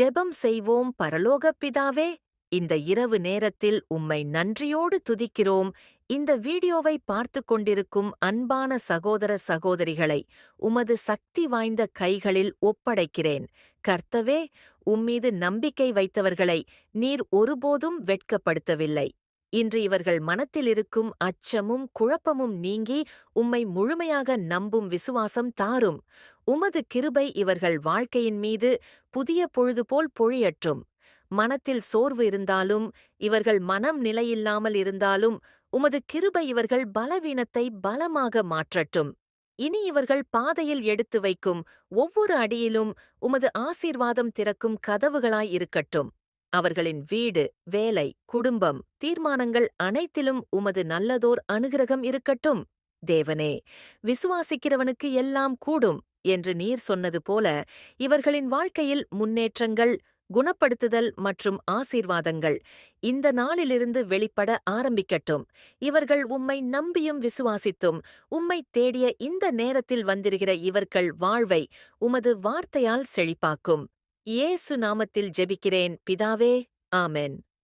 ஜெபம் செய்வோம் பரலோகப் பிதாவே இந்த இரவு நேரத்தில் உம்மை நன்றியோடு துதிக்கிறோம். இந்த வீடியோவை பார்த்து கொண்டிருக்கும் அன்பான சகோதர சகோதரிகளை உமது சக்தி வாய்ந்த கைகளில் ஒப்படைக்கிறேன். கர்த்தவே உம்மீது நம்பிக்கை வைத்தவர்களை நீர் ஒருபோதும் வெட்கப்படுத்தவில்லை. இன்று இவர்கள் மனத்தில் இருக்கும் அச்சமும் குழப்பமும் நீங்கி உம்மை முழுமையாக நம்பும் விசுவாசம் தாரும். உமது கிருபை இவர்கள் வாழ்க்கையின் மீது புதிய பொழுதுபோல் பொழியற்றும். மனத்தில் சோர்வு இருந்தாலும் இவர்கள் மனம் நிலையில்லாமல் இருந்தாலும் உமது கிருபை இவர்கள் பலவீனத்தை பலமாக மாற்றட்டும். இனி இவர்கள் பாதையில் எடுத்து வைக்கும் ஒவ்வொரு அடியிலும் உமது ஆசீர்வாதம் திறக்கும் கதவுகளாய் இருக்கட்டும். அவர்களின் வீடு வேலை குடும்பம் தீர்மானங்கள் அனைத்திலும் உமது நல்லதோர் அனுகிரகம் இருக்கட்டும். தேவனே விசுவாசிக்கிறவனுக்கு எல்லாம் கூடும் என்று நீர் சொன்னது போல இவர்களின் வாழ்க்கையில் முன்னேற்றங்கள் குணப்படுத்துதல் மற்றும் ஆசீர்வாதங்கள் இந்த நாளிலிருந்து வெளிப்பட ஆரம்பிக்கட்டும். இவர்கள் உம்மை நம்பியும் விசுவாசித்தும் உம்மை தேடிய இந்த நேரத்தில் வந்திருக்கிற இவர்கள் வாழ்வை உமது வார்த்தையால் செழிப்பாக்கும். இயேசு நாமத்தில் ஜெபிக்கிறேன். பிதாவே ஆமென்.